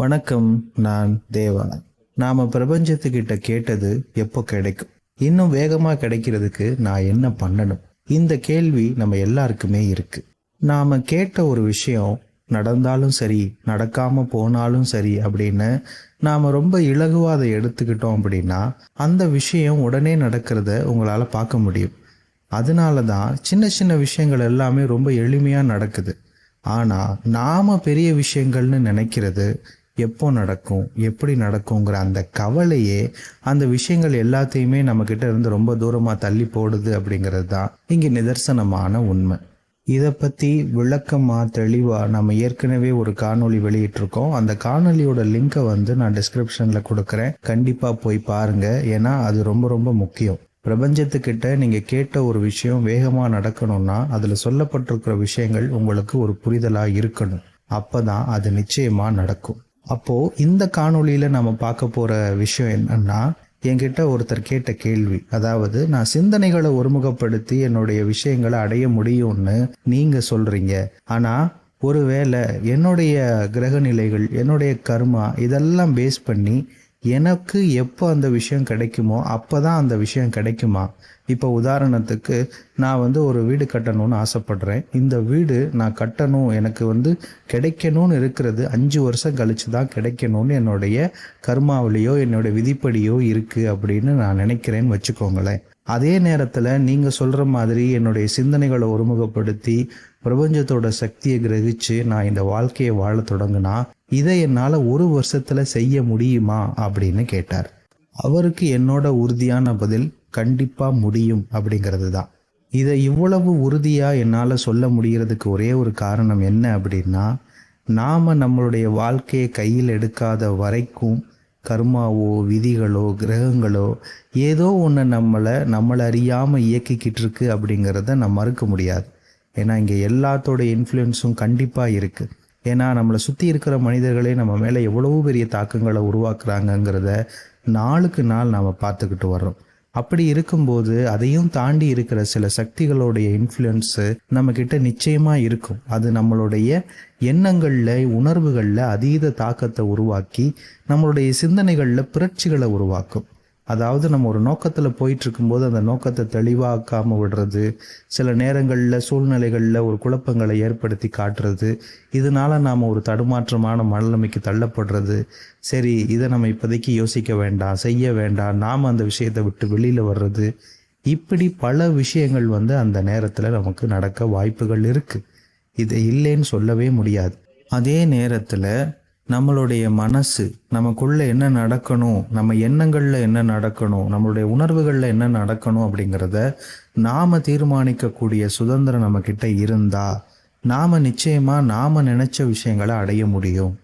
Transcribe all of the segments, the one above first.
வணக்கம் நான் தேவானந்த் நாம பிரபஞ்சத்துக்கிட்ட கேட்டது எப்போ கிடைக்கும்? இன்னும் வேகமா கிடைக்கிறதுக்கு நான் என்ன பண்ணணும்? இந்த கேள்வி நம்ம எல்லாருக்குமே இருக்கு. நாம கேட்ட ஒரு விஷயம் நடந்தாலும் சரி நடக்காம போனாலும் சரி அப்படின்னு நாம ரொம்ப இலகுவா அதை எடுத்துக்கிட்டோம் அப்படின்னா அந்த விஷயம் உடனே நடக்கிறத உங்களால பார்க்க முடியும். அதனால தான் சின்ன சின்ன விஷயங்கள் எல்லாமே ரொம்ப எளிமையாக நடக்குது. ஆனால் நாம் பெரிய விஷயங்கள்னு நினைக்கிறது எப்போ நடக்கும் எப்படி நடக்குங்கிற அந்த கவலையே அந்த விஷயங்கள் எல்லாத்தையுமே நம்மக்கிட்ட இருந்து ரொம்ப தூரமாக தள்ளி போடுது அப்படிங்கிறது தான் இங்கே நிதர்சனமான உண்மை. இதை பற்றி விளக்கமாக தெளிவாக நம்ம ஏற்கனவே ஒரு காணொளி வெளியிட்டிருக்கோம். அந்த காணொலியோட லிங்கை வந்து நான் டிஸ்கிரிப்ஷனில் கொடுக்குறேன். கண்டிப்பாக போய் பாருங்கள் ஏன்னா அது ரொம்ப ரொம்ப முக்கியம். பிரபஞ்சத்துக்கிட்ட நீங்கள் கேட்ட ஒரு விஷயம் வேகமாக நடக்கணும்னா அதில் சொல்லப்பட்டிருக்கிற விஷயங்கள் உங்களுக்கு ஒரு புரிதலாக இருக்கணும். அப்போ தான் அது நிச்சயமாக நடக்கும். அப்போது இந்த காணொளியில் நம்ம பார்க்க போகிற விஷயம் என்னென்னா என்கிட்ட ஒருத்தர் கேட்ட கேள்வி. அதாவது நான் சிந்தனைகளை ஒருமுகப்படுத்தி என்னுடைய விஷயங்களை அடைய முடியும்னு நீங்கள் சொல்கிறீங்க ஆனால் ஒருவேளை என்னுடைய கிரக நிலைகள் என்னுடைய கர்மா இதெல்லாம் பேஸ் பண்ணி எனக்கு எப்போ அந்த விஷயம் கிடைக்குமோ அப்போ தான் அந்த விஷயம் கிடைக்குமா? இப்போ உதாரணத்துக்கு நான் வந்து ஒரு வீடு கட்டணும்னு ஆசைப்படுறேன். இந்த வீடு நான் கட்டணும் எனக்கு வந்து கிடைக்கணும்னு இருக்கிறது அஞ்சு வருஷம் கழிச்சு தான் கிடைக்கணும்னு என்னுடைய கர்மாவிலேயோ என்னுடைய விதிப்படியோ இருக்குது அப்படின்னு நான் நினைக்கிறேன்னு வச்சுக்கோங்களேன். அதே நேரத்தில் நீங்கள் சொல்கிற மாதிரி என்னுடைய சிந்தனைகளை ஒருமுகப்படுத்தி பிரபஞ்சத்தோட சக்தியை கிரகிச்சு நான் இந்த வாழ்க்கையை வாழ தொடங்கினா இதை என்னால் ஒரு வருஷத்தில் செய்ய முடியுமா? அப்படின்னு கேட்டார். அவருக்கு என்னோட உறுதியான பதில் கண்டிப்பாக முடியும் அப்படிங்கிறது தான் இதை இவ்வளவு உறுதியாக என்னால் சொல்ல முடிகிறதுக்கு ஒரே ஒரு காரணம் என்ன அப்படின்னா நாம் நம்மளுடைய வாழ்க்கையை கையில் எடுக்காத வரைக்கும் கர்மாவோ விதிகளோ கிரகங்களோ ஏதோ ஒன்று நம்மளை நம்மளை அறியாமல் இயக்கிக்கிட்டு இருக்கு அப்படிங்கிறத நம்ம மறுக்க முடியாது. ஏன்னா இங்கே எல்லாத்தோட இன்ஃப்ளூயன்ஸும் கண்டிப்பாக இருக்குது ஏன்னா நம்மளை சுற்றி இருக்கிற மனிதர்களே நம்ம மேலே எவ்வளவு பெரிய தாக்கங்களை உருவாக்குறாங்கங்கிறத நாளுக்கு நாள் நாம் பார்த்துக்கிட்டு வர்றோம். அப்படி இருக்கும்போது அதையும் தாண்டி இருக்கிற சில சக்திகளுடைய இன்ஃப்ளூயன்ஸு நம்மக்கிட்ட நிச்சயமாக இருக்கும். அது நம்மளுடைய எண்ணங்களில் உணர்வுகளில் அதீத தாக்கத்தை உருவாக்கி நம்மளுடைய சிந்தனைகளில் புரட்சிகளை உருவாக்கும். அதாவது நம்ம ஒரு நோக்கத்தில் போயிட்டுருக்கும்போது அந்த நோக்கத்தை தெளிவாக்காமல் விடுறது சில நேரங்களில் சூழ்நிலைகளில் ஒரு குழப்பங்களை ஏற்படுத்தி காட்டுறது இதனால் நாம் ஒரு தடுமாற்றமான மனநிலைமைக்கு தள்ளப்படுறது. சரி இதை நம்ம இப்போதைக்கு யோசிக்க வேண்டாம் செய்ய வேண்டாம் நாம் அந்த விஷயத்தை விட்டு வெளியில் வர்றது. இப்படி பல விஷயங்கள் வந்து அந்த நேரத்தில் நமக்கு நடக்க வாய்ப்புகள் இருக்குது இது இல்லைன்னு சொல்லவே முடியாது. அதே நேரத்தில் நம்மளுடைய மனசு நமக்குள்ள என்ன நடக்கணும் நம்ம எண்ணங்களில் என்ன நடக்கணும் நம்மளுடைய உணர்வுகளில் என்ன நடக்கணும் அப்படிங்கிறத நாம் தீர்மானிக்கக்கூடிய சுதந்திரம் நம்மக்கிட்ட இருந்தால் நாம் நிச்சயமாக நாம் நினச்ச விஷயங்களை அடைய முடியும்.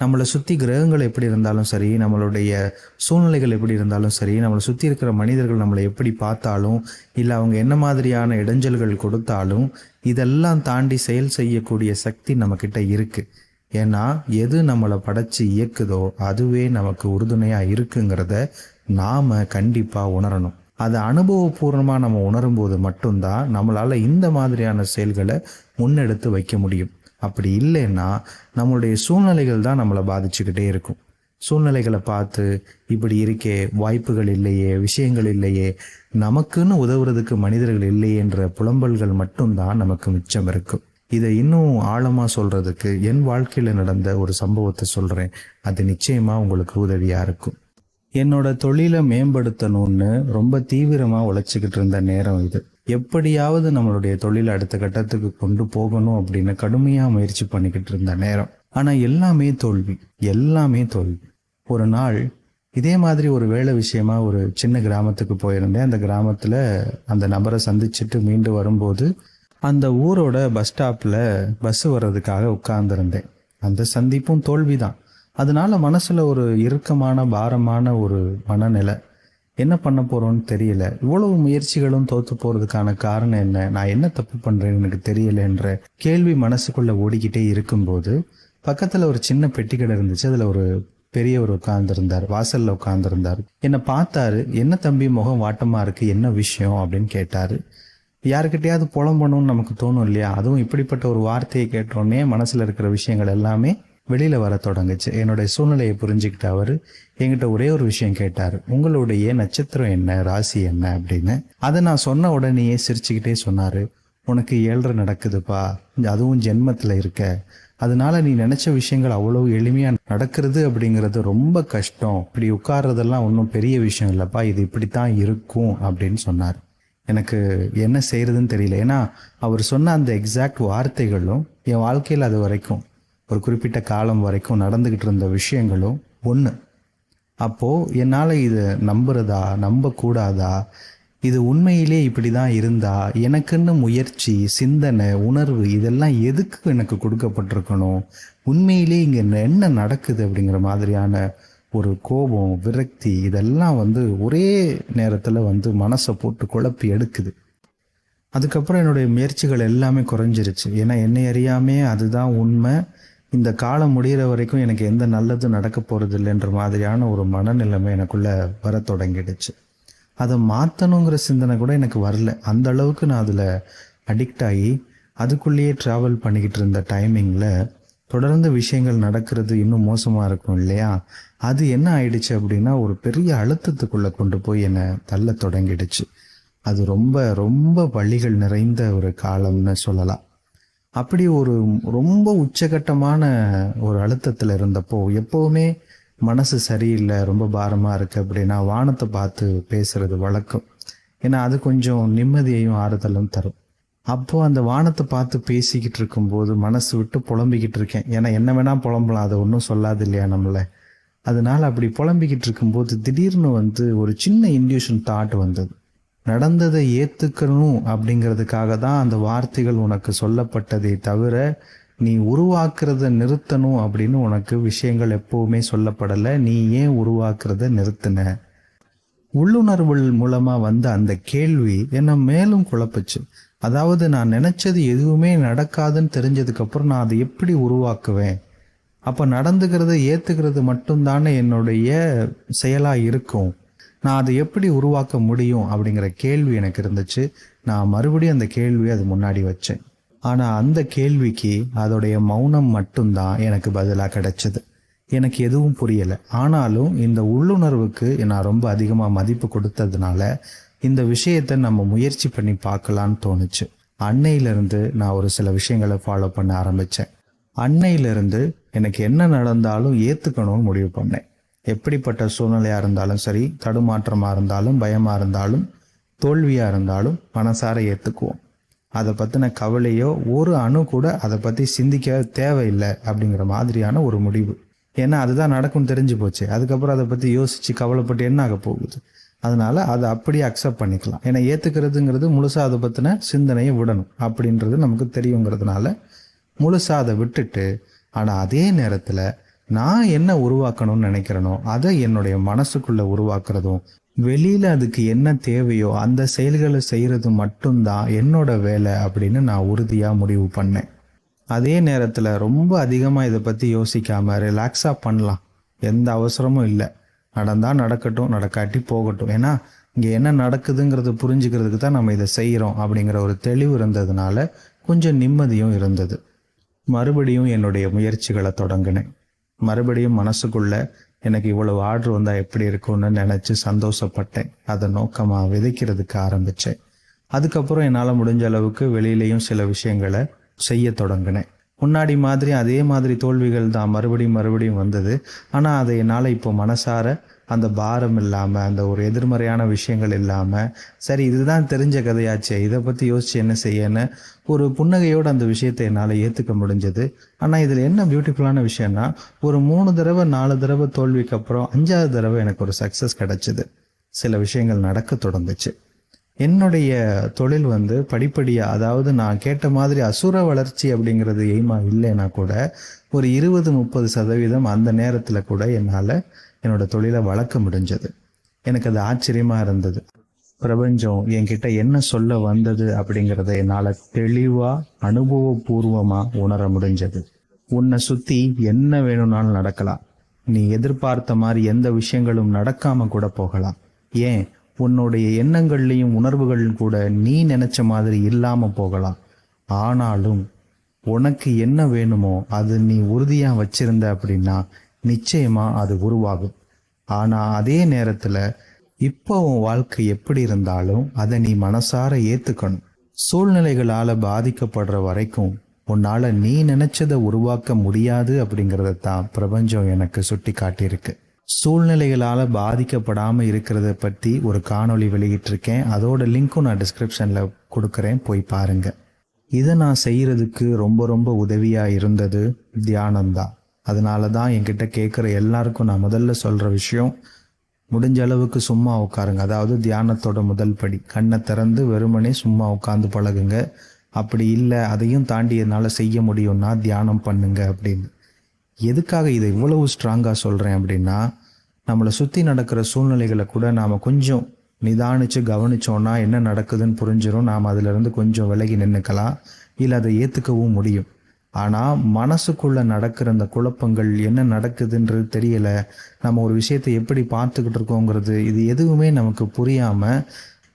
நம்மளை சுற்றி கிரகங்கள் எப்படி இருந்தாலும் சரி நம்மளுடைய சூழ்நிலைகள் எப்படி இருந்தாலும் சரி நம்மளை சுற்றி இருக்கிற மனிதர்கள் நம்மளை எப்படி பார்த்தாலும் இல்லை அவங்க என்ன மாதிரியான இடைஞ்சல்கள் கொடுத்தாலும் இதெல்லாம் தாண்டி செயல் செய்யக்கூடிய சக்தி நம்மக்கிட்ட இருக்குது ஏன்னா எது நம்மளை படைச்சு இயக்குதோ அதுவே நமக்கு உறுதுணையாக இருக்குங்கிறத நாம் கண்டிப்பாக உணரணும். அதை அனுபவபூர்வமாக நம்ம உணரும்போது மட்டும்தான் நம்மளால் இந்த மாதிரியான செயல்களை முன்னெடுத்து வைக்க முடியும். அப்படி இல்லைன்னா நம்மளுடைய சூழ்நிலைகள் தான் நம்மளை பாதிச்சுக்கிட்டே இருக்கும். சூழ்நிலைகளை பார்த்து இப்படி இருக்கே வாய்ப்புகள் இல்லையே விஷயங்கள் இல்லையே நமக்குன்னு உதவுறதுக்கு மனிதர்கள் இல்லையேன்ற புலம்பல்கள் மட்டும்தான் நமக்கு மிச்சம் இருக்கும். இதை இன்னும் ஆழமாக சொல்கிறதுக்கு என் வாழ்க்கையில் நடந்த ஒரு சம்பவத்தை சொல்கிறேன் அது நிச்சயமாக உங்களுக்கு உதவியாக இருக்கும். என்னோட தொழிலை மேம்படுத்தணும்னு ரொம்ப தீவிரமாக உழைச்சிக்கிட்டு இருந்த நேரம் இது. எப்படியாவது நம்மளுடைய தொழிலை அடுத்த கட்டத்துக்கு கொண்டு போகணும் அப்படின்னு கடுமையாக முயற்சி பண்ணிக்கிட்டு இருந்த நேரம். ஆனால் எல்லாமே தோல்வி எல்லாமே தோல்வி. ஒரு நாள் இதே மாதிரி ஒரு வேலை விஷயமா ஒரு சின்ன கிராமத்துக்கு போயிருந்தேன். அந்த கிராமத்தில் அந்த நபரை சந்திச்சுட்டு மீண்டு வரும்போது அந்த ஊரோட பஸ் ஸ்டாப்பில் பஸ் வர்றதுக்காக உட்கார்ந்துருந்தேன். அந்த சந்திப்பும் தோல்வி தான் அதனால மனசில் ஒரு இறுக்கமான பாரமான ஒரு மனநிலை. என்ன பண்ண போகிறோன்னு தெரியல. இவ்வளவு முயற்சிகளும் தோற்று போகிறதுக்கான காரணம் என்ன? நான் என்ன தப்பு பண்ணுறேன்னு எனக்கு தெரியலன்ற கேள்வி மனசுக்குள்ளே ஓடிக்கிட்டே இருக்கும்போது பக்கத்தில் ஒரு சின்ன பெட்டிக்கடை இருந்துச்சு. அதில் ஒரு பெரியவர் உட்கார்ந்துருந்தார். வாசலில் உட்கார்ந்துருந்தார். என்னை பார்த்தாரு. என்ன தம்பி முகம் வாட்டமாக இருக்குது என்ன விஷயம்? அப்படின்னு கேட்டார். யாருக்கிட்டையாவது புலம்பணும்னு நமக்கு தோணும் இல்லையா? அதுவும் இப்படிப்பட்ட ஒரு வார்த்தையை கேட்டோடனே மனசில் இருக்கிற விஷயங்கள் எல்லாமே வெளியில் வர தொடங்குச்சு. என்னுடைய சூழ்நிலையை புரிஞ்சுக்கிட்ட அவர் என்கிட்ட ஒரே ஒரு விஷயம் கேட்டார். உங்களுடைய நட்சத்திரம் என்ன? ராசி என்ன? அப்படின்னு. அதை நான் சொன்ன உடனேயே சிரிச்சுக்கிட்டே சொன்னாரு. உனக்கு ஏழ்ரை நடக்குதுப்பா. அதுவும் ஜென்மத்தில் இருக்க. அதனால நீ நினைச்ச விஷயங்கள் அவ்வளவு எளிமையா நடக்கிறது அப்படிங்கிறது ரொம்ப கஷ்டம். இப்படி உட்கார்றதெல்லாம் ஒன்றும் பெரிய விஷயம் இல்லைப்பா. இது இப்படித்தான் இருக்கும் அப்படின்னு சொன்னார். எனக்கு என்ன செய்கிறதுன்னு தெரியல. ஏன்னா அவர் சொன்ன அந்த எக்ஸாக்ட் வார்த்தைகளும் என் வாழ்க்கையில் அது வரைக்கும் ஒரு குறிப்பிட்ட காலம் வரைக்கும் நடந்துக்கிட்டு இருந்த விஷயங்களும் ஒன்று அப்போது என்னால் இதை நம்புறதா நம்பக்கூடாதா? இது உண்மையிலே இப்படி தான் இருந்தா? எனக்குன்னு முயற்சி சிந்தனை உணர்வு இதெல்லாம் எதுக்கு எனக்கு கொடுக்கப்பட்டிருக்கணும்? உண்மையிலே இங்கே என்ன நடக்குது அப்படிங்கிற மாதிரியான ஒரு கோபம் விரக்தி இதெல்லாம் வந்து ஒரே நேரத்தில் வந்து மனசை போட்டு குழப்பி எடுக்குது. அதுக்கப்புறம் என்னுடைய முயற்சிகள் எல்லாமே குறைஞ்சிருச்சு. ஏன்னா என்னை அறியாமே அதுதான் உண்மை. இந்த காலம் முடிகிற வரைக்கும் எனக்கு எந்த நல்லதும் நடக்க போகிறது இல்லைன்ற மாதிரியான ஒரு மனநிலைமை எனக்குள்ளே வர தொடங்கிடுச்சு. அதை மாற்றணுங்கிற சிந்தனை கூட எனக்கு வரல. அந்த அளவுக்கு நான் அதில் அடிக்ட் ஆகி அதுக்குள்ளேயே ட்ராவல் பண்ணிக்கிட்டு இருந்த டைமிங்கில் தொடர்ந்து விஷயங்கள் நடக்கிறது இன்னும் மோசமாக இருக்கும் இல்லையா? அது என்ன ஆயிடுச்சு அப்படின்னா ஒரு பெரிய அழுத்தத்துக்குள்ளே கொண்டு போய் என்னை தள்ள தொடங்கிடுச்சு. அது ரொம்ப ரொம்ப வழிகள் நிறைந்த ஒரு காலம்னு சொல்லலாம். அப்படி ஒரு ரொம்ப உச்சகட்டமான ஒரு அழுத்தத்தில் இருந்தப்போ எப்போவுமே மனசு சரியில்லை ரொம்ப பாரமாக இருக்குது அப்படின்னா வானத்தை பார்த்து பேசுறது வழக்கம். ஏன்னா அது கொஞ்சம் நிம்மதியையும் ஆறுதலும் தரும். அப்போது அந்த வானத்தை பார்த்து பேசிக்கிட்டு இருக்கும்போது மனசு விட்டு புலம்பிக்கிட்டு இருக்கேன். ஏன்னா என்ன வேணால் புலம்பலாம் அதை ஒன்றும் சொல்லாது இல்லையா நம்மளை? அதனால் அப்படி புலம்பிக்கிட்டு இருக்கும்போது திடீர்னு வந்து ஒரு சின்ன இன்டியூஷன் தாட் வந்தது. நடந்ததை ஏற்றுக்கணும் அப்படிங்கிறதுக்காக தான் அந்த வார்த்தைகள் உனக்கு சொல்லப்பட்டதே தவிர நீ உருவாக்குறத நிறுத்தணும் அப்படின்னு உனக்கு விஷயங்கள் எப்போவுமே சொல்லப்படலை. நீ ஏன் உருவாக்குறத நிறுத்தின? உள்ளுணர்வுகள் மூலமாக வந்த அந்த கேள்வி என்னை மேலும் குழப்புச்சு. அதாவது நான் நினச்சது எதுவுமே நடக்காதுன்னு தெரிஞ்சதுக்கப்புறம் நான் அதை எப்படி உருவாக்குவேன்? அப்போ நடந்துக்கிறத ஏற்றுக்கிறது மட்டும்தானே என்னுடைய செயலாக இருக்கும். நான் அதை எப்படி உருவாக்க முடியும் அப்படிங்கிற கேள்வி எனக்கு இருந்துச்சு. நான் மறுபடியும் அந்த கேள்வியை அது முன்னாடி வச்சேன். ஆனால் அந்த கேள்விக்கு அதோடைய மௌனம் மட்டும்தான் எனக்கு பதிலாக கிடைச்சது. எனக்கு எதுவும் புரியலை. ஆனாலும் இந்த உள்ளுணர்வுக்கு நான் ரொம்ப அதிகமாக மதிப்பு கொடுத்ததுனால இந்த விஷயத்தை நம்ம முயற்சி பண்ணி பார்க்கலான்னு தோணுச்சு. அன்னையிலிருந்து நான் ஒரு சில விஷயங்களை ஃபாலோ பண்ண ஆரம்பித்தேன் அன்னையிலிருந்து எனக்கு என்ன நடந்தாலும் ஏற்றுக்கணும்னு முடிவு பண்ணேன். எப்படிப்பட்ட சூழ்நிலையாக இருந்தாலும் சரி தடுமாற்றமாக இருந்தாலும் பயமாக இருந்தாலும் தோல்வியாக இருந்தாலும் மனசார ஏற்றுக்குவோம் அதை பற்றின கவலையோ ஒரு அணு கூட அதை பற்றி சிந்திக்க தேவையில்லை அப்படிங்கிற மாதிரியான ஒரு முடிவு. ஏன்னா அதுதான் நடக்கும் தெரிஞ்சு போச்சு. அதுக்கப்புறம் அதை பற்றி யோசித்து கவலைப்பட்டு என்ன ஆக போகுது? அதனால அதை அப்படியே அக்செப்ட் பண்ணிக்கலாம். ஏன்னா ஏற்றுக்கிறதுங்கிறது முழுசாக அதை பற்றின சிந்தனையை விடணும். அப்படின்றது நமக்கு தெரியுங்கிறதுனால முழுசாக அதை விட்டுட்டு ஆனால் அதே நேரத்தில் நான் என்ன உருவாக்கணும்னு நினைக்கிறேனோ அதை என்னுடைய மனசுக்குள்ள உருவாக்குறதும் வெளியில அதுக்கு என்ன தேவையோ அந்த செயல்களை செய்யறது மட்டும்தான் என்னோட வேலை அப்படின்னு நான் உறுதியா முடிவு பண்ணேன். அதே நேரத்தில் ரொம்ப அதிகமாக இதை பற்றி யோசிக்காம ரிலாக்ஸாக பண்ணலாம். எந்த அவசரமும் இல்லை. நடந்தால் நடக்கட்டும் நடக்காட்டி போகட்டும். ஏன்னா இங்கே என்ன நடக்குதுங்கிறத புரிஞ்சுக்கிறதுக்கு தான் நம்ம இதை செய்கிறோம் அப்படிங்கிற ஒரு தெளிவு இருந்ததுனால கொஞ்சம் நிம்மதியும் இருந்தது. மறுபடியும் என்னுடைய முயற்சிகளை தொடங்கினேன். மறுபடியும் மனசுக்குள்ள எனக்கு இவ்வளவு ஆர்டர் வந்தால் எப்படி இருக்கும்னு நினச்சி சந்தோஷப்பட்டேன். அதை நோக்கமாக விதைக்கிறதுக்கு ஆரம்பித்தேன் அதுக்கப்புறம் என்னால் முடிஞ்ச அளவுக்கு வெளியிலையும் சில விஷயங்களை செய்ய தொடங்கினேன். முன்னாடி மாதிரி அதே மாதிரி தோல்விகள் தான் மறுபடியும் மறுபடியும் வந்தது. ஆனால் அதை என்னால் இப்போ மனசார அந்த பாரம் இல்லாமல் அந்த ஒரு எதிர்மறையான விஷயங்கள் இல்லாமல் சரி இதுதான் தெரிஞ்ச கதையாச்சே இதை பற்றி யோசிச்சு என்ன செய்யன்னு ஒரு புன்னகையோடு அந்த விஷயத்தை என்னால் ஏற்றுக்க முடிஞ்சது. ஆனால் இதில் என்ன பியூட்டிஃபுல்லான விஷயம்னா ஒரு மூணு தடவை நாலு தடவை தோல்விக்கு அப்புறம் அஞ்சாவது தடவை எனக்கு ஒரு சக்ஸஸ் கிடச்சிது. சில விஷயங்கள் நடக்க தொடங்குச்சு. என்னுடைய தொழில் வந்து படிப்படியாக அதாவது நான் கேட்ட மாதிரி அசுர வளர்ச்சி அப்படிங்கிறது எய்மா இல்லைன்னா கூட ஒரு இருபது முப்பது சதவீதம் அந்த நேரத்தில் கூட என்னால் என்னோட தொழிலை வளர்க்க முடிஞ்சது. எனக்கு அது ஆச்சரியமாக இருந்தது. பிரபஞ்சம் என்கிட்ட என்ன சொல்ல வந்தது அப்படிங்கிறத என்னால் தெளிவாக அனுபவபூர்வமாக உணர முடிஞ்சது. உன்னை சுற்றி என்ன வேணும்னாலும் நடக்கலாம். நீ எதிர்பார்த்த மாதிரி எந்த விஷயங்களும் நடக்காமல் கூட போகலாம். ஏன்? உன்னுடைய எண்ணங்கள்லையும் உணர்வுகளும் கூட நீ நினைச்ச மாதிரி இல்லாமல் போகலாம். ஆனாலும் உனக்கு என்ன வேணுமோ அது நீ உறுதியாக வச்சிருந்த அப்படின்னா நிச்சயமாக அது உருவாகும். ஆனால் அதே நேரத்தில் இப்போ உன் வாழ்க்கை எப்படி இருந்தாலும் அதை நீ மனசார ஏற்றுக்கணும் சூழ்நிலைகளால் பாதிக்கப்படுற வரைக்கும் உன்னால் நீ நினைச்சதை உருவாக்க முடியாது அப்படிங்கிறத தான் பிரபஞ்சம் எனக்கு சுட்டி காட்டியிருக்கு சூழ்நிலைகளால் பாதிக்கப்படாமல் இருக்கிறத பற்றி ஒரு காணொளி வெளியிட்டிருக்கேன். அதோட லிங்க்கும் நான் டிஸ்கிரிப்ஷனில் கொடுக்குறேன். போய் பாருங்கள் இதை நான் செய்கிறதுக்கு ரொம்ப ரொம்ப உதவியாக இருந்தது தியானம்தான். அதனால தான் என்கிட்ட கேட்குற எல்லாருக்கும் நான் முதல்ல சொல்கிற விஷயம் முடிஞ்ச அளவுக்கு சும்மா உட்காருங்க. அதாவது தியானத்தோட முதல் படி கண்ணை திறந்து வெறுமனே சும்மா உட்காந்து பழகுங்க. அப்படி இல்லை அதையும் தாண்டி என்னால் செய்ய முடியும்னா தியானம் பண்ணுங்க அப்படின்னு. எதுக்காக இதை இவ்வளவு ஸ்ட்ராங்காக சொல்கிறேன் அப்படின்னா நம்மளை சுற்றி நடக்கிற சூழ்நிலைகளை கூட நாம் கொஞ்சம் நிதானித்து கவனிச்சோன்னா என்ன நடக்குதுன்னு புரிஞ்சிடும் நாம் அதிலிருந்து கொஞ்சம் விலகி நின்றுக்கலாம் இல்லை அதை ஏற்றுக்கவும் முடியும். ஆனால் மனசுக்குள்ளே நடக்கிற அந்த குழப்பங்கள் என்ன நடக்குதுன்றது தெரியலை. நம்ம ஒரு விஷயத்தை எப்படி பார்த்துக்கிட்டு இருக்கோங்கிறது இது எதுவுமே நமக்கு புரியாமல்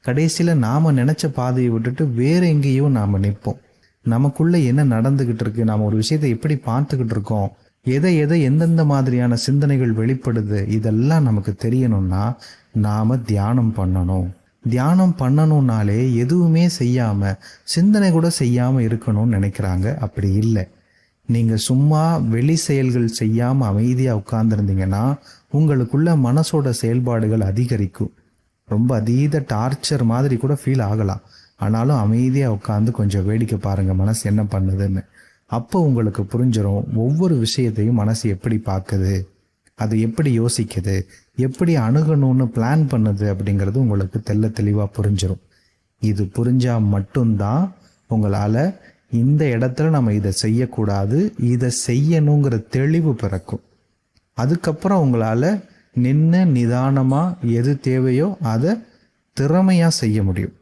கடைசியில் நாம் நினச்ச பாதையை விட்டுட்டு வேறு எங்கேயும் நாம் நிற்போம். நமக்குள்ளே என்ன நடந்துக்கிட்டு இருக்கு? நாம் ஒரு விஷயத்தை எப்படி பார்த்துக்கிட்டு இருக்கோம்? எதை எதை எந்தெந்த மாதிரியான சிந்தனைகள் வெளிப்படுது இதெல்லாம் நமக்கு தெரியணும்னா நாம் தியானம் பண்ணணும். தியானம் பண்ணணும்னாலே எதுவுமே செய்யாமல் சிந்தனை கூட செய்யாமல் இருக்கணும்னு நினைக்கிறாங்க. அப்படி இல்லை. நீங்கள் சும்மா வெளி செயல்கள் செய்யாமல் அமைதியாக உட்கார்ந்துருந்தீங்கன்னா உங்களுக்குள்ள மனசோட செயல்பாடுகள் அதிகரிக்கும். ரொம்ப அதீத டார்ச்சர் மாதிரி கூட ஃபீல் ஆகலாம். ஆனாலும் அமைதியாக உட்காந்து கொஞ்சம் வேடிக்கை பாருங்கள் மனசு என்ன பண்ணுதுன்னு. அப்போ உங்களுக்கு புரிஞ்சிடும் ஒவ்வொரு விஷயத்தையும் மனசு எப்படி பார்க்குது அது எப்படி யோசிக்குது எப்படி அணுகணும்னு பிளான் பண்ணுது அப்படிங்கிறது உங்களுக்கு தெல்ல தெளிவாக புரிஞ்சிடும் இது புரிஞ்சால் மட்டும்தான் உங்களால் இந்த இடத்துல நம்ம இதை செய்யக்கூடாது இதை செய்யணுங்கிற தெளிவு பிறக்கும். அதுக்கப்புறம் உங்களால் நின்று நிதானமாக எது தேவையோ அதை திறமையாக செய்ய முடியும்.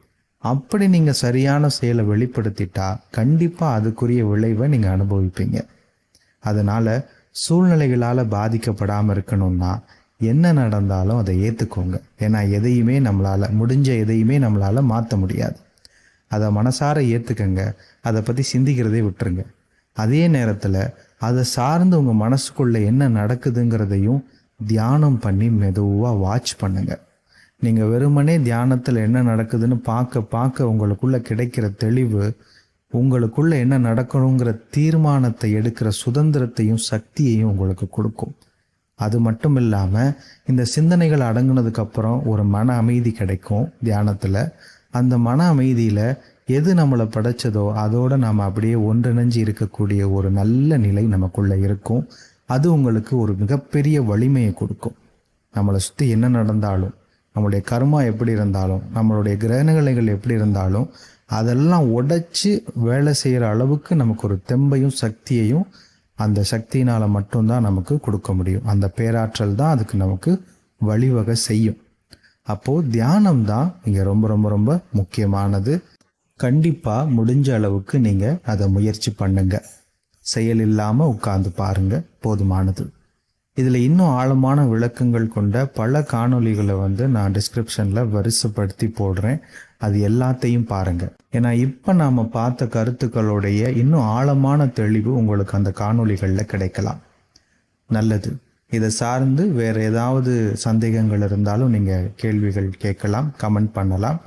அப்படி நீங்கள் சரியான செயலை வெளிப்படுத்திட்டா கண்டிப்பாக அதுக்குரிய விளைவை நீங்கள் அனுபவிப்பீங்க. அதனால் சூழ்நிலைகளால் பாதிக்கப்படாமல் இருக்கணும்னா என்ன நடந்தாலும் அதை ஏற்றுக்கோங்க ஏன்னா எதையுமே நம்மளால் முடிஞ்ச எதையுமே நம்மளால் மாற்ற முடியாது. அதை மனசார ஏற்றுக்கங்க அதை பற்றி சிந்திக்கிறதே விட்டுருங்க. அதே நேரத்தில் அதை சார்ந்து உங்கள் மனசுக்குள்ளே என்ன நடக்குதுங்கிறதையும் தியானம் பண்ணி மெதுவாக வாட்ச் பண்ணுங்கள் நீங்கள் வெறுமனே தியானத்தில் என்ன நடக்குதுன்னு பார்க்க பார்க்க உங்களுக்குள்ளே கிடைக்கிற தெளிவு உங்களுக்குள்ளே என்ன நடக்கணுங்கிற தீர்மானத்தை எடுக்கிற சுதந்திரத்தையும் சக்தியையும் உங்களுக்கு கொடுக்கும். அது மட்டும் இல்லாமல் இந்த சிந்தனைகள் அடங்குனதுக்கப்புறம் ஒரு மன அமைதி கிடைக்கும் தியானத்தில். அந்த மன அமைதியில் எது நம்மளை படைச்சதோ அதோடு நாம் அப்படியே ஒன்றிணைஞ்சு இருக்கக்கூடிய ஒரு நல்ல நிலை நமக்குள்ளே இருக்கும். அது உங்களுக்கு ஒரு மிகப்பெரிய வலிமையை கொடுக்கும். நம்மளை சுற்றி என்ன நடந்தாலும். நம்மளுடைய கர்மா எப்படி இருந்தாலும் நம்மளுடைய கிரகநிலைகள் எப்படி இருந்தாலும் அதெல்லாம் உடைச்சி வேலை செய்கிற அளவுக்கு நமக்கு ஒரு தெம்பையும் சக்தியையும் அந்த சக்தியினால் மட்டும்தான் நமக்கு கொடுக்க முடியும். அந்த பேராற்றல் தான் அதுக்கு நமக்கு வழிவகை செய்யும். அப்போது தியானம் தான் இங்கே ரொம்ப ரொம்ப ரொம்ப முக்கியமானது. கண்டிப்பாக முடிஞ்ச அளவுக்கு நீங்கள் அதை முயற்சி பண்ணுங்க. செயல் இல்லாமல் உட்கார்ந்து பாருங்கள் போதுமானது. இதில் இன்னும் ஆழமான விளக்கங்கள் கொண்ட பல காணொளிகளை வந்து நான் டிஸ்கிரிப்ஷனில் வரிசைப்படுத்தி போடுறேன். அது எல்லாத்தையும் பாருங்கள் ஏன்னா இப்போ நாம் பார்த்த கருத்துக்களுடைய இன்னும் ஆழமான தெளிவு உங்களுக்கு அந்த காணொளிகளில் கிடைக்கலாம். நல்லது. இதை சார்ந்து வேறு ஏதாவது சந்தேகங்கள் இருந்தாலும் நீங்கள் கேள்விகள் கேட்கலாம் கமெண்ட் பண்ணலாம்.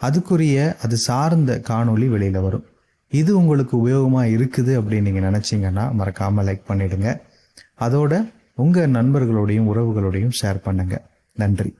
அதுக்குரிய அது சார்ந்த காணொளி வெளியில் வரும். இது உங்களுக்கு உபயோகமாக இருக்குது அப்படின்னு நீங்கள் நினச்சிங்கன்னா மறக்காமல் லைக் பண்ணிவிடுங்க அதோட உங்கள் நண்பர்களோடையும் உறவுகளோடையும் ஷேர் பண்ணுங்கள் நன்றி.